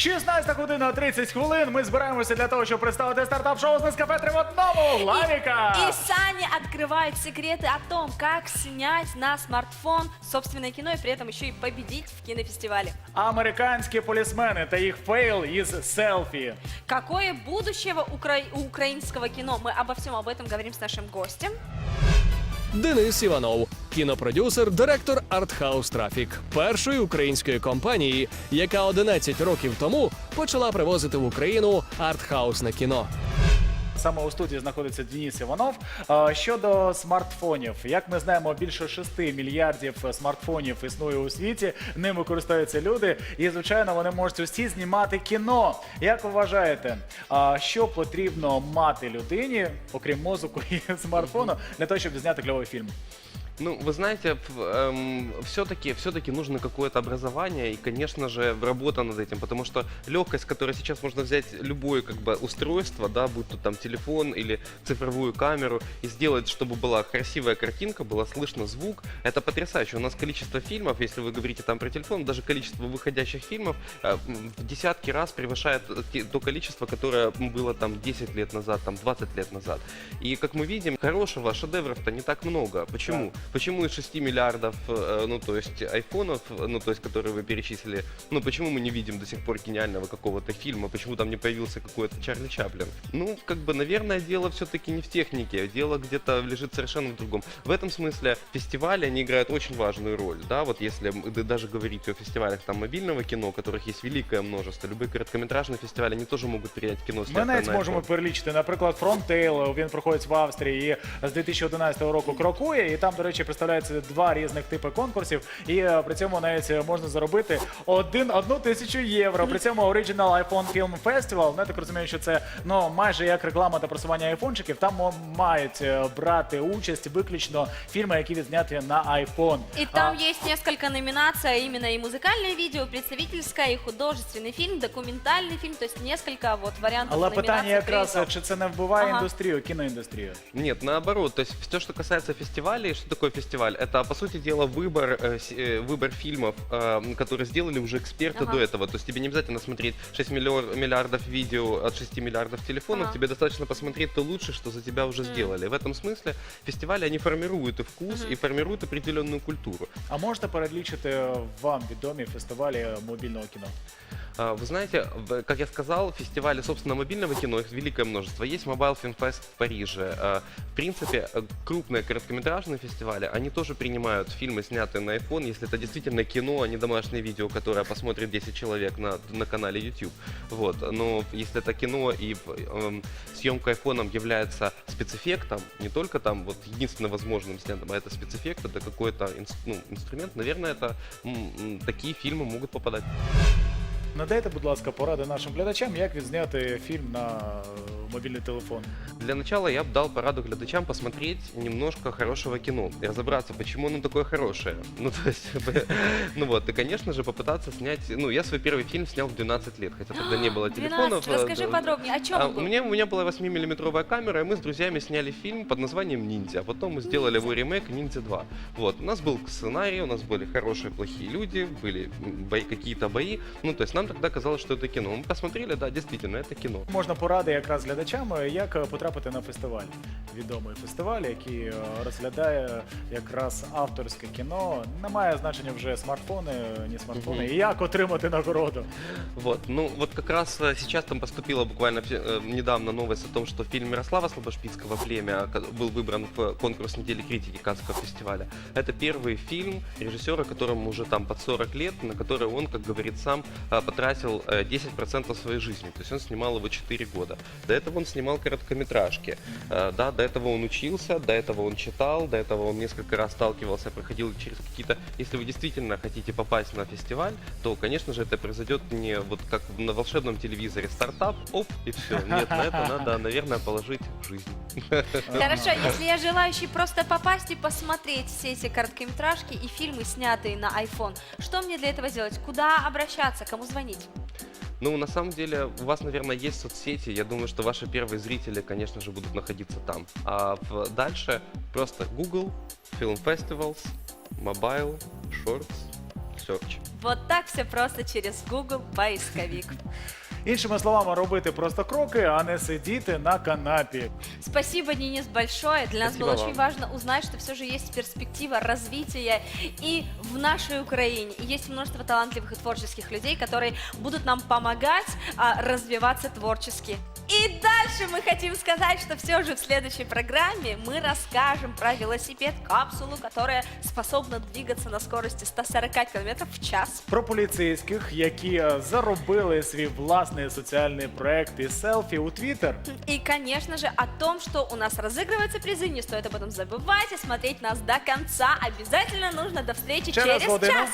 16 година 30 хвилин. Ми збираємося для того, щоб представити стартап-шоу з Нескафе три в одному. Лавіка! И Саня открывает секреты о том, как снять на смартфон собственное кино и при этом еще и победить в кинофестивале. Американські полісмени та їх фейл із селфі. Какое будущее укра- у украинского кино? Мы обо всем об этом говорим с нашим гостем. Денис Іванов, кінопродюсер, директор Артхаус Трафік, першої української компанії, яка 11 років тому почала привозити в Україну артхаусне кіно. Саме у студії знаходиться Денис Іванов. Щодо смартфонів, як ми знаємо, більше 6 мільярдів смартфонів існує у світі. Ними користуються люди, і звичайно, вони можуть усі знімати кіно. Як вважаєте, що потрібно мати людині, окрім мозку і смартфону, для того, щоб зняти кльовий фільм? Ну, вы знаете, все-таки все-таки нужно какое-то образование и, конечно же, работа над этим, потому что легкость, которой сейчас можно взять любое как бы устройство, да, будь то там телефон или цифровую камеру, и сделать, чтобы была красивая картинка, было слышно звук, это потрясающе. У нас количество фильмов, если вы говорите там про телефон, даже количество выходящих фильмов э, в десятки раз превышает э, то количество, которое было там 10 лет назад, там 20 лет назад. И как мы видим, хорошего шедевров-то не так много. Почему? Почему из 6 миллиардов, э, ну то есть айфонов, э, ну то есть которые вы перечислили, ну почему мы не видим до сих пор гениального какого-то фильма, почему там не появился какой-то Чарли Чаплин? Ну, как бы, наверное, дело все-таки не в технике, дело где-то лежит совершенно в другом. В этом смысле фестивали, они играют очень важную роль, да, вот если м- д- даже говорить о фестивалях там мобильного кино, которых есть великое множество, любые короткометражные фестивали, они тоже могут принять кино Ми снятое навіть на можемо iPhone. перелічити, наприклад, Фронтейл, він проходить в Австрії і з 2011 року крокує, і там, до речі, представляються два різних типи конкурсів, і е, при цьому навіть можна заробити один, одну тисячу євро. При цьому Original iPhone Film Festival, ну, я так розумію, що це ну, майже як реклама та просування айфончиків, там м- мають е, брати участь виключно фільми, які відзняті на iPhone. И там есть несколько номинаций, а именно и музыкальное видео, представительское, и художественный фильм, документальный фильм, то есть несколько вот вариантов Але номинаций. питання якраз, призов. чи це не вбиває Ага. індустрію, кіноіндустрію? Нет, наоборот. То есть все, что касается фестивалей, что такое фестиваль? Это, по сути дела, выбор, э, с- э, выбор фильмов, э, которые сделали уже эксперты Ага. до этого. То есть тебе не обязательно смотреть 6 миллиор- миллиардов видео от 6 миллиардов телефонов, Ага. тебе достаточно посмотреть то лучше, что за тебя уже сделали. В этом смысле фестивали, они формируют и вкус, и формируют определенную культуру. А можете перелічити вам відомі фестивалі мобільного кіно? А, Вы знаете, как я сказал, фестивали, собственно, мобильного кино, их великое множество. Есть Mobile Film Fest в Париже. А, В принципе, э, крупные короткометражные фестивали, они тоже принимают фильмы, снятые на iPhone, если это действительно кино, а не домашнее видео, которое посмотрит 10 человек на, на канале YouTube. Вот. Но если это кино и эм, съемка айфоном является спецэффектом, не только там вот единственно возможным снятым, а это спецэффект, это какой-то ну, инструмент, наверное, это м, м, такие фильмы могут попадать. Надайте, будь ласка, поради нашим глядачам, як відзняти фільм на е, мобільний телефон. Для начала я бы дал пораду глядачам посмотреть немножко хорошего кино и разобраться, почему оно такое хорошее. Ну, то есть, ну вот, и, конечно же, попытаться снять... Ну, я свой первый фильм снял в 12 лет, хотя тогда не было 12, телефонов. э, расскажи да. подробнее, о чем А, он у, был? меня, у меня была 8-миллиметровая камера, и мы с друзьями сняли фильм под названием «Ниндзя». А потом мы сделали его ремейк «Ниндзя 2». Вот, у нас был сценарий, у нас были хорошие, плохие люди, были м, бои, какие-то бои. Ну, то есть нам тогда казалось, что это кино. Мы посмотрели, да, действительно, это кино. Можна поради якраз глядачам, е, як е, потрапити на фестиваль. Відомий фестиваль, який е, розглядає якраз авторське кіно. Немає значення вже смартфони, е, ні смартфони. Мгм. І як отримати нагороду. Вот, ну вот как раз э, сейчас там поступила буквально фи- э, недавно новость о том, что фильм Мирослава Слобошпицкого «Племя» ка- был выбран в конкурс недели критики Каннского фестиваля. Это первый фильм режиссера, которому уже там под 40 лет, на который он, как говорит сам, э, потратил э, 10% своей жизни. То есть он снимал его 4 года. До этого он снимал короткометражки. Э, Да, до этого он учился, до этого он читал, до этого он несколько раз сталкивался, проходил через какие-то... Если вы действительно хотите попасть на фестиваль, то, конечно же, это произойдет не вот как на волшебном телевизоре стартап, оп, и все. Нет, на это надо, наверное, положить жизнь. Хорошо, если я желающий просто попасть и посмотреть все эти короткометражки и фильмы, снятые на iPhone, что мне для этого делать? Куда обращаться? Кому звонить? Ну, на самом деле, у вас, наверное, есть соцсети. Я думаю, что ваши первые зрители, конечно же, будут находиться там. А в- дальше просто Google, Film Festivals, Mobile, Shorts. Search. Вот так все просто через Google поисковик. Іншими словами, робити просто кроки, а не сидіти на канапі. Спасибо, Денис, большое. Для нас Спасибо было вам. очень важно узнать, что все же есть перспектива развития и в нашей Украине. И есть множество талантливых и творческих людей, которые будут нам помогать а, развиваться творчески. И дальше мы хотим сказать, что все же в следующей программе мы расскажем про велосипед-капсулу, которая способна двигаться на скорости 140 км в час. Про поліцейських, які е, заробили свій власний соціальний проект і селфі у Твіттер. И, конечно же, о том, что у нас разыгрываются призы, не стоит об этом забывать и смотреть нас до конца. Обязательно нужно до встречи Через через годину. час.